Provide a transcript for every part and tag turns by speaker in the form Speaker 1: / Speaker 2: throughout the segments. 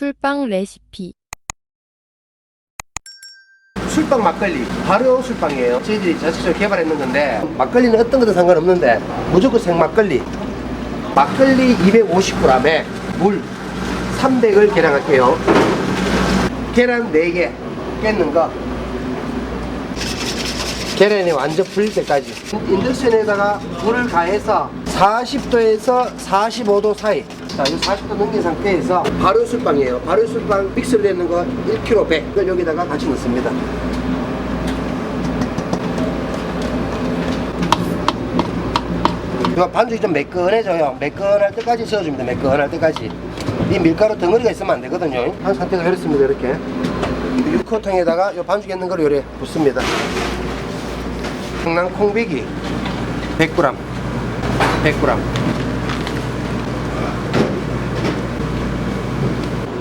Speaker 1: 술빵 레시피.
Speaker 2: 술빵 막걸리. 발효 술빵이에요. 저희들이 자체적으로 개발했는 건데 막걸리는 어떤 것도 상관없는데 무조건 생막걸리. 막걸리 250g에 물 300을 계량할게요. 계란 4개 깼는 거. 계란이 완전 풀릴 때까지. 인덕션에다가 물을 가해서 40도에서 45도 사이 자, 이 40도 넘긴 상태에서 발효 술빵이에요 발효 술빵 믹스를 내는 거 1kg 100 을 여기다가 같이 넣습니다 이거 반죽이 좀 매끈해져요. 매끈할 때까지 저어줍니다. 매끈할 때까지. 이 밀가루 덩어리가 있으면 안 되거든요. 한 상태가 이렇습니다. 이렇게. 6호통에다가 이 반죽 있는 거를 요래 붓습니다. 청랑 콩비기 100g. 100g.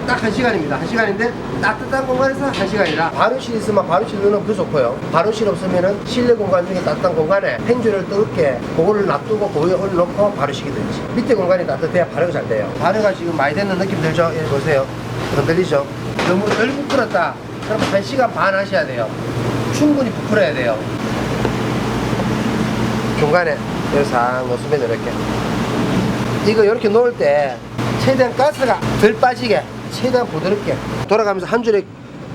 Speaker 2: 딱 한 시간입니다. 한 시간인데 따뜻한 공간에서 한 시간이라 발효실 있으면 발효실 넣으면 더 좋고요. 발효실 없으면은 실내 공간 중에 따뜻한 공간에 행주를 뜨겁게 그거를 놔두고 거기에 올려놓고 발효시키든지 밑에 공간이 따뜻해야 발효가 잘 돼요. 발효가 지금 많이 되는 느낌 들죠? 여기 보세요. 흔들리죠? 너무 덜 부풀었다. 그럼 한 시간 반 하셔야 돼요. 충분히 부풀어야 돼요. 중간에 여기 싹 넣습니다. 이렇게. 이거 이렇게 놓을 때 최대한 가스가 덜 빠지게 최대한 부드럽게 돌아가면서 한 줄에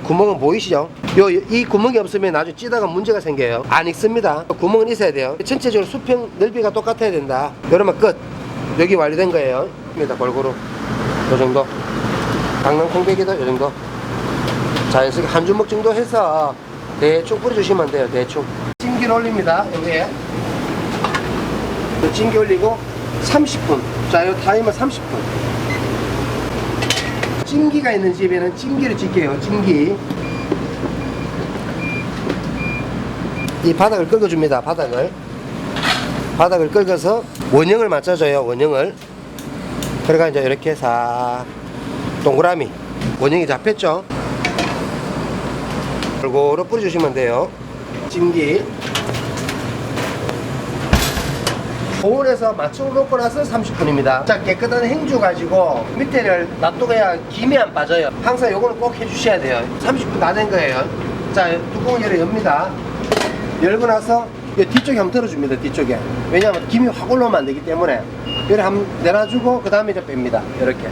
Speaker 2: 구멍은 보이시죠? 요, 이 구멍이 없으면 나중에 찌다가 문제가 생겨요. 안 익습니다. 구멍은 있어야 돼요. 전체적으로 수평 넓이가 똑같아야 된다. 이러면 끝. 여기 완료된 거예요. 입니다. 골고루. 요 정도. 강낭 콩배기도 요 정도. 자연스럽게 한 주먹 정도 해서 대충 뿌려주시면 돼요. 대충. 찜기를 올립니다. 여기에. 요 찜기 올리고 30분. 자, 요 타이머 30분. 찜기가 있는 집에는 찜기를 짓게요. 찜기. 이 바닥을 긁어줍니다. 바닥을. 바닥을 긁어서 원형을 맞춰줘요. 원형을. 그러니까 이제 이렇게 싹 동그라미 원형이 잡혔죠. 골고루 뿌려주시면 돼요. 찜기. 고온에서 맞춰 놓고 나서 30분입니다. 자, 깨끗한 행주 가지고 밑에를 놔두어야 김이 안 빠져요. 항상 요거는 꼭 해주셔야 돼요. 30분 다 된 거예요. 자, 뚜껑을 열어 엽니다. 열고 나서 이 뒤쪽에 한번 들어줍니다. 뒤쪽에. 왜냐하면 김이 확 올라오면 안 되기 때문에. 이렇게 한번 내놔주고 그 다음에 이제 뺍니다. 이렇게.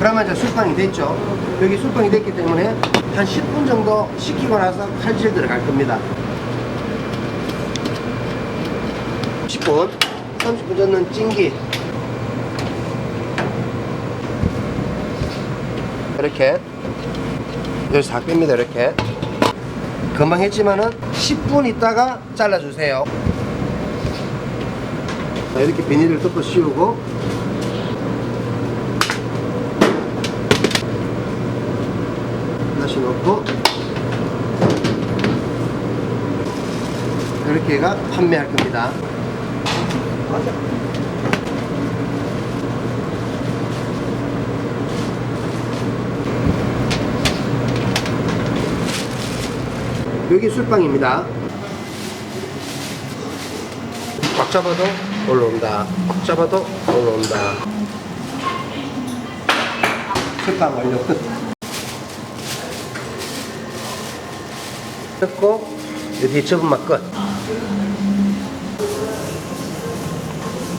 Speaker 2: 그러면 이제 술빵이 됐죠. 여기 술빵이 됐기 때문에 한 10분 정도 식히고 나서 칼질 들어갈 겁니다. 10분, 30분 전는 찜기. 이렇게 여기 싹 뺍니다. 이렇게 금방 했지만은 10분 있다가 잘라주세요. 자, 이렇게 비닐을 덮어 씌우고 다시 넣고 이렇게가 판매할 겁니다. 여기 술빵입니다. 꽉 잡아도 올라온다. 꽉 잡아도 올라온다. 술빵 완료 끝. 됐고 여기 접은 맛 끝.